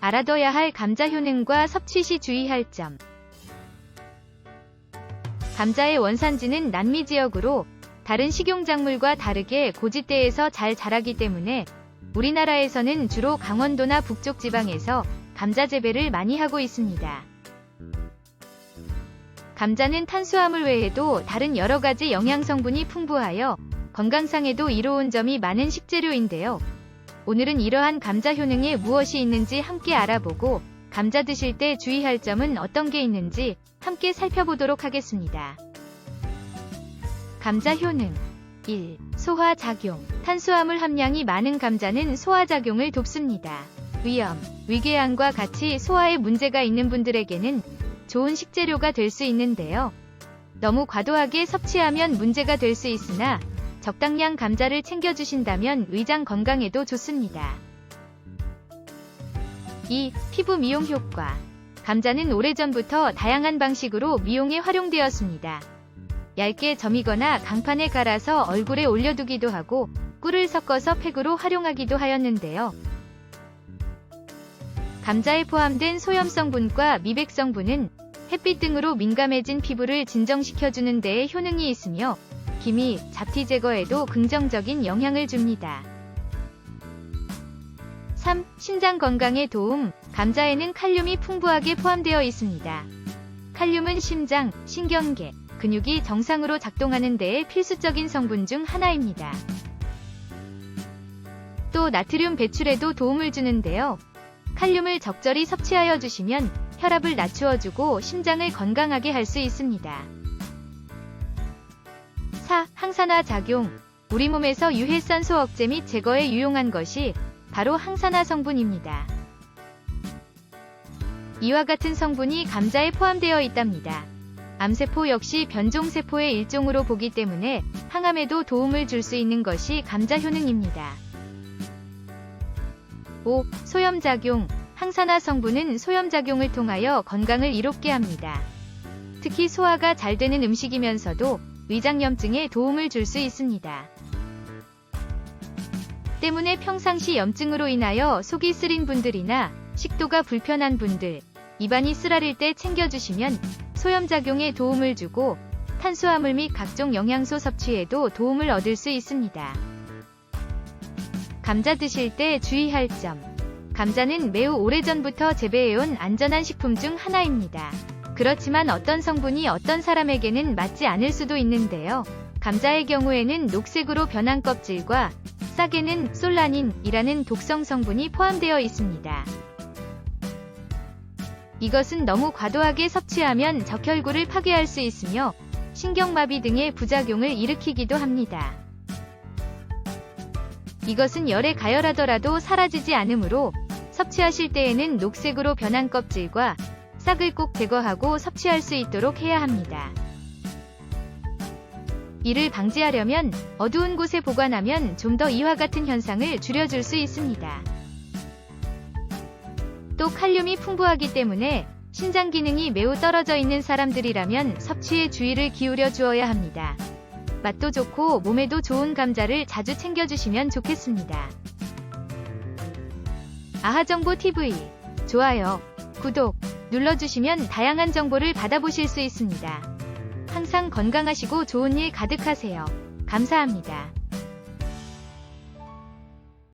알아둬야 할 감자 효능과 섭취 시 주의할 점. 감자의 원산지는 남미 지역으로 다른 식용작물과 다르게 고지대에서 잘 자라기 때문에 우리나라에서는 주로 강원도나 북쪽 지방에서 감자 재배를 많이 하고 있습니다. 감자는 탄수화물 외에도 다른 여러 가지 영양 성분이 풍부하여 건강상에도 이로운 점이 많은 식재료인데요. 오늘은 이러한 감자 효능에 무엇이 있는지 함께 알아보고 감자 드실 때 주의할 점은 어떤 게 있는지 함께 살펴보도록 하겠습니다. 감자 효능 1. 소화작용 탄수화물 함량이 많은 감자는 소화작용을 돕습니다. 위염, 위궤양과 같이 소화에 문제가 있는 분들에게는 좋은 식재료가 될 수 있는데요. 너무 과도하게 섭취하면 문제가 될 수 있으나 적당량 감자를 챙겨주신다면 위장 건강에도 좋습니다. 2. 피부 미용 효과 감자는 오래전부터 다양한 방식으로 미용에 활용되었습니다. 얇게 점이거나 강판에 갈아서 얼굴에 올려두기도 하고 꿀을 섞어서 팩으로 활용하기도 하였는데요. 감자에 포함된 소염 성분과 미백 성분은 햇빛 등으로 민감해진 피부를 진정시켜주는 데에 효능이 있으며 기미, 잡티 제거에도 긍정적인 영향을 줍니다. 3. 신장 건강에 도움 감자에는 칼륨이 풍부하게 포함되어 있습니다. 칼륨은 심장, 신경계, 근육이 정상으로 작동하는 데에 필수적인 성분 중 하나입니다. 또 나트륨 배출에도 도움을 주는데요. 칼륨을 적절히 섭취하여 주시면 혈압을 낮추어주고 심장을 건강하게 할 수 있습니다. 4. 항산화 작용 우리 몸에서 유해산소 억제 및 제거에 유용한 것이 바로 항산화 성분입니다. 이와 같은 성분이 감자에 포함되어 있답니다. 암세포 역시 변종세포의 일종으로 보기 때문에 항암에도 도움을 줄 수 있는 것이 감자 효능입니다. 5. 소염작용 항산화 성분은 소염작용을 통하여 건강을 이롭게 합니다. 특히 소화가 잘 되는 음식이면서도 위장염증에 도움을 줄 수 있습니다. 때문에 평상시 염증으로 인하여 속이 쓰린 분들이나 식도가 불편한 분들, 입안이 쓰라릴 때 챙겨주시면 소염작용에 도움을 주고 탄수화물 및 각종 영양소 섭취에도 도움을 얻을 수 있습니다. 감자 드실 때 주의할 점. 감자는 매우 오래전부터 재배해온 안전한 식품 중 하나입니다. 그렇지만 어떤 성분이 어떤 사람에게는 맞지 않을 수도 있는데요. 감자의 경우에는 녹색으로 변한 껍질과 싹에는 솔라닌이라는 독성 성분이 포함되어 있습니다. 이것은 너무 과도하게 섭취하면 적혈구를 파괴할 수 있으며 신경마비 등의 부작용을 일으키기도 합니다. 이것은 열에 가열하더라도 사라지지 않으므로 섭취하실 때에는 녹색으로 변한 껍질과 싹을 꼭 제거하고 섭취할 수 있도록 해야 합니다. 이를 방지하려면 어두운 곳에 보관하면 좀 더 이와 같은 현상을 줄여줄 수 있습니다. 또 칼륨이 풍부하기 때문에 신장 기능이 매우 떨어져 있는 사람들이라면 섭취에 주의를 기울여 주어야 합니다. 맛도 좋고 몸에도 좋은 감자를 자주 챙겨주시면 좋겠습니다. 아하정보TV 좋아요, 구독 눌러주시면 다양한 정보를 받아보실 수 있습니다. 항상 건강하시고 좋은 일 가득하세요. 감사합니다.